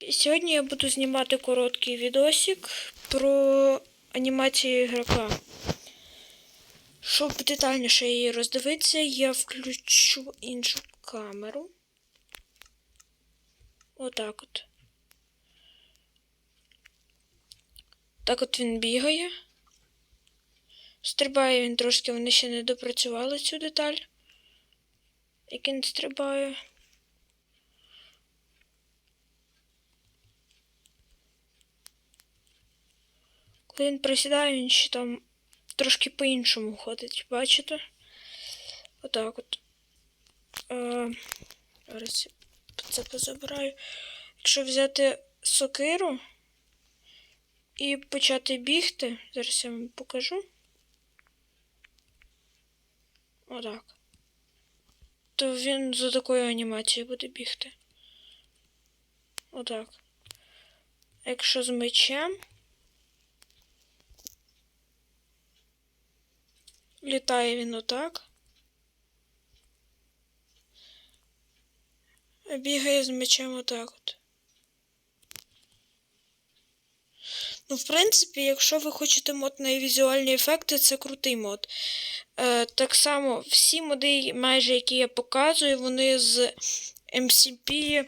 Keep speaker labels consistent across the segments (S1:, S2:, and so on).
S1: Сьогодні я буду знімати короткий відосик про анімацію ігрока. Щоб детальніше її роздивитися, я включу іншу камеру. Отак от. Так от він бігає. Стрибає він трошки, вони ще не допрацювали цю деталь. Як він стрибає. Він присідає, він ще там трошки по-іншому ходить, бачите? Отак от. Е, зараз це позабираю. Якщо взяти сокиру і почати бігти, зараз я вам покажу. Отак. То він за такою анімацією буде бігти. Отак. Якщо з мечем. Літає він отак. Бігає з мечем отак от. Ну, в принципі, якщо ви хочете мод на візуальні ефекти, це крутий мод. Е, так само всі моди, майже які я показую, вони з MCP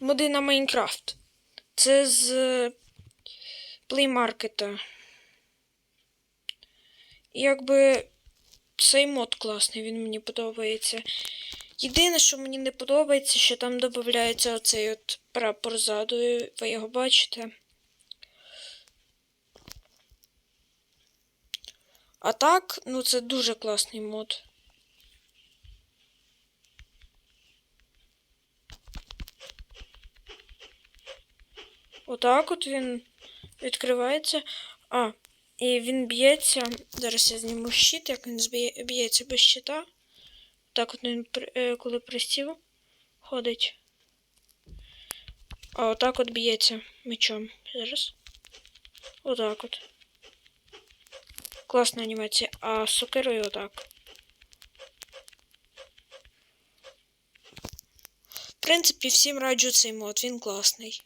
S1: моди на Майнкрафт. Це з Play Market. Якби цей мод класний, він мені подобається. Єдине, що мені не подобається, що там додається оцей от прапор ззаду, ви його бачите. А так, ну це дуже класний мод. Отак от він відкривається. А, і він б'ється. Зараз я зніму щит, як він б'ється без щита. Так от він, е, коли пристів, ходить. А отак от б'ється мечом. Зараз. Отак от. Класна анімація. А сокирою отак. В принципі, всім раджу цей мод, він класний.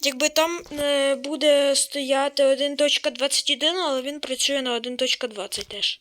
S1: Якби там е, буде стояти 1.21, але він працює на 1.20 теж.